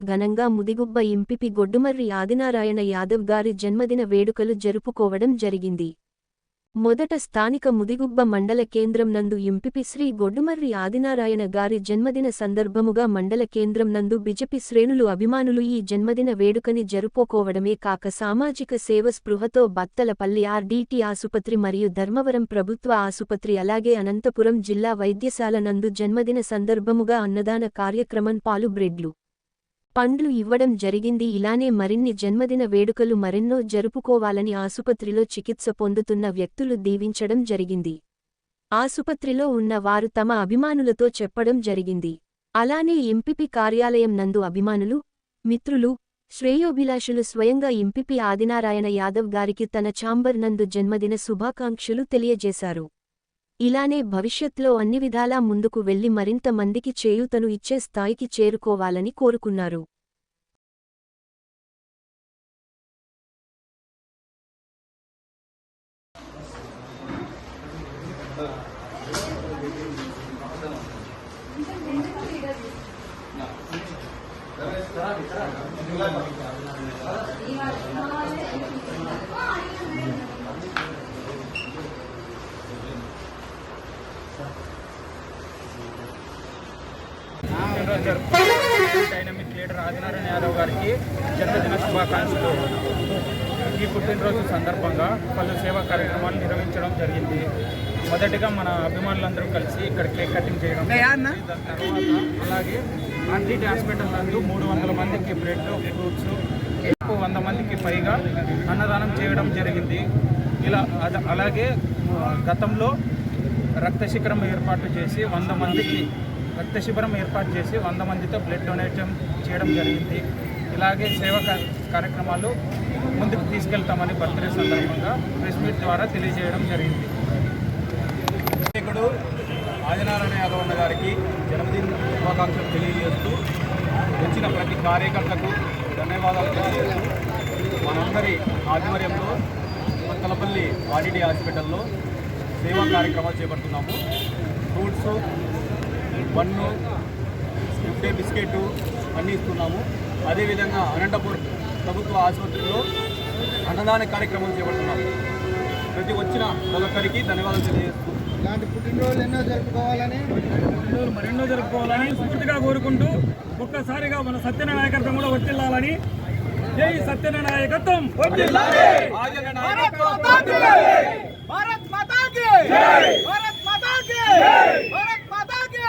ఘనంగా ముదిగుబ్బ ఇంపిపి గొడ్డుమర్రి ఆదినారాయణ యాదవ్ గారి జన్మదిన వేడుకలు జరుపుకోవడం జరిగింది. మొదట స్థానిక ముదిగుబ్బ మండల కేంద్రం నందు ఇంపిపి శ్రీ గొడ్డుమర్రి ఆదినారాయణ గారి జన్మదిన సందర్భముగా మండల కేంద్రం నందు బిజెపి శ్రేణులు అభిమానులు ఈ జన్మదిన వేడుకని జరుపుకోవడమే కాక సామాజిక సేవ స్పృహతో బత్తలపల్లి ఆర్డీటీ ఆసుపత్రి మరియు ధర్మవరం ప్రభుత్వ ఆసుపత్రి అలాగే అనంతపురం జిల్లా వైద్యశాల నందు జన్మదిన సందర్భముగా అన్నదాన కార్యక్రమం పాలు బ్రెడ్లు పండ్లు ఇవ్వడం జరిగింది. ఇలానే మరిన్ని జన్మదిన వేడుకలు మరెన్నో జరుపుకోవాలని ఆసుపత్రిలో చికిత్స పొందుతున్న వ్యక్తులు దీవించడం జరిగింది. ఆసుపత్రిలో ఉన్న వారు తమ అభిమానులతో చెప్పడం జరిగింది. అలానే ఎంపిపి కార్యాలయం నందు అభిమానులు మిత్రులు శ్రేయోభిలాషులు స్వయంగా ఎంపిపి ఆదినారాయణ యాదవ్ గారికి తన ఛాంబర్ నందు జన్మదిన శుభాకాంక్షలు తెలియజేశారు. ఇలానే భవిష్యత్లో అన్ని విధాలా ముందుకు వెళ్ళి మరింత మందికి చేయూతను ఇచ్చే స్థాయికి చేరుకోవాలని కోరుకున్నారు. డైనమిక్ లీడర్ ఆదినారాయణ యాదవ్ గారికి జన్మదిన శుభాకాంక్షలు. ఈ పుట్టినరోజు సందర్భంగా పలు సేవా కార్యక్రమాలు నిర్వహించడం జరిగింది. మొదటిగా మన అభిమానులందరూ కలిసి ఇక్కడ కేక్ కటింగ్ చేయడం దాని తర్వాత అలాగే ఆర్టీటీ హాస్పిటల్ నందు మూడు వందల మందికి బ్రెడ్ ఫ్రూట్స్ ఎక్కువ వంద మందికి పైగా అన్నదానం చేయడం జరిగింది. ఇలా అలాగే గతంలో రక్త శిఖరం ఏర్పాటు చేసి వంద మందికి రక్త శిబిరం ఏర్పాటు చేసి వంద మందితో బ్లడ్ డొనేషన్ చేయడం జరిగింది. ఇలాగే సేవా కార్యక్రమాలు ముందుకు తీసుకెళ్తామని బర్త్డే సందర్భంగా ప్రెస్ మీట్ ద్వారా తెలియజేయడం జరిగింది. నాయకుడు ఆదినారాయణ యాదవ్ అన్న గారికి జన్మదిన శుభాకాంక్షలు తెలియజేస్తూ వచ్చిన ప్రతి కార్యకర్తకు ధన్యవాదాలు తెలియజేస్తూ మనందరి ఆధ్వర్యంలో కొత్తలపల్లి ఆర్డిటీ హాస్పిటల్లో సేవా కార్యక్రమాలు చేపడుతున్నాము. ఫ్రూట్స్ బన్ను స్విఫ్ట్ డే బిస్కెట్ అన్నీ ఇస్తున్నాము. అదేవిధంగా అనంతపూర్ ప్రభుత్వ ఆసుపత్రిలో అన్నదాన కార్యక్రమం చేపడుతున్నాము. ప్రతి వచ్చిన ప్రతి ధన్యవాదాలు తెలియజేస్తూ ఇలాంటి పుట్టినరోజులు ఎన్నో జరుపుకోవాలని పుట్టినరోజు మరెన్నో జరుపుకోవాలని స్ఫూర్తిగా కోరుకుంటూ ఒక్కసారిగా మన సత్యన నాయకత్వం కూడా వర్తిల్లాలని జై సత్యన నాయకత్వం ఆదిన నాయకత్వం భారత్ మాతా కి భారత్ మాతా కి భారత్ మాతా కి